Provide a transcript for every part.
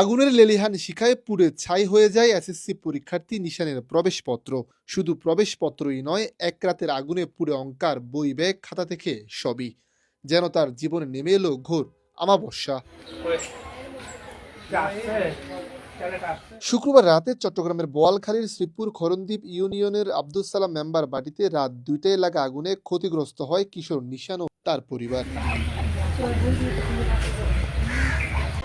আগুনের লেলিহান শিখায় পুড়ে ছাই হয়ে যায় এসএসসি পরীক্ষার্থী নিশানের প্রবেশপত্র। শুধু প্রবেশপত্রই নয়, এক রাতের আগুনে পুড়ে অঙ্কার বই ব্যাগ খাতা থেকে সবই। যেন তার জীবনে নেমে এলো ঘোর আমাবস্যা। শুক্রবার রাতে চট্টগ্রামের বোয়ালখালীর শ্রীপুর খরণদ্বীপ ইউনিয়নের আব্দুল সালাম মেম্বার বাড়িতে রাত দুইটায় লাগা আগুনে ক্ষতিগ্রস্ত হয় কিশোর নিশান ও তার পরিবার।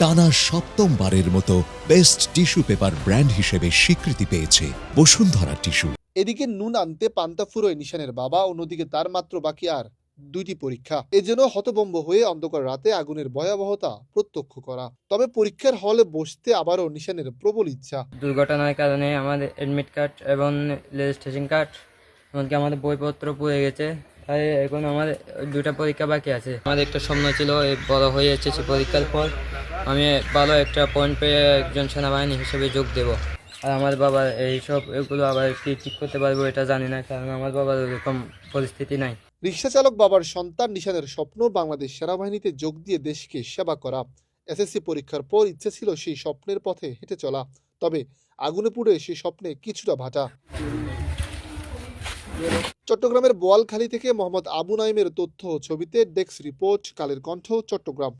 টানা সপ্তমবারের মতো বেস্ট টিস্যু পেপার ব্র্যান্ড হিসেবে স্বীকৃতি পেয়েছে বসুন্ধরা টিস্যু এদিকে নুন আনতে পান্তা ফুরোয় নিশানের বাবা অন্যদিকে তার মাত্র বাকি আর দুইটি পরীক্ষা। এজন্য হতবম্ব হয়ে অন্ধকার রাতে আগুনের ভয়াবহতা প্রত্যক্ষ করা। তবে পরীক্ষার হলে বসতে আবারও নিশানের প্রবল ইচ্ছা। দুর্ঘটনার কারণে আমাদের অ্যাডমিট কার্ড এবং রেজিস্ট্রেশন কার্ড এমনকি আমাদের বইপত্র পুড়ে গেছে। তাই এখন আমার দুটা পরীক্ষা বাকি আছে। আমার একটা স্বপ্ন ছিল বড় হয়ে এসেছে পরীক্ষার পর। আমি ভালো একটা পয়েন্ট পেয়ে একজন সেনাবাহিনী হিসেবে যোগ দেব। আর আমার বাবার এইসব এগুলো আবার কি ঠিক করতে পারব এটা জানি না, কারণ আমার বাবার ওরকম পরিস্থিতি নাই। রিক্সা চালক বাবার সন্তান নিশানের স্বপ্ন, বাংলাদেশ সেনাবাহিনীতে যোগ দিয়ে দেশকে সেবা করা। এসএসসি পরীক্ষার পর ইচ্ছে ছিল সেই স্বপ্নের পথে হেঁটে চলা, তবে আগুনে পুড়ে সেই স্বপ্নে কিছুটা ভাটা। চট্টগ্রামের বোয়ালখালী থেকে মোহাম্মদ আবু নাইমের তথ্য ছবিতে ডেস্ক রিপোর্ট কালের কণ্ঠ চট্টগ্রাম।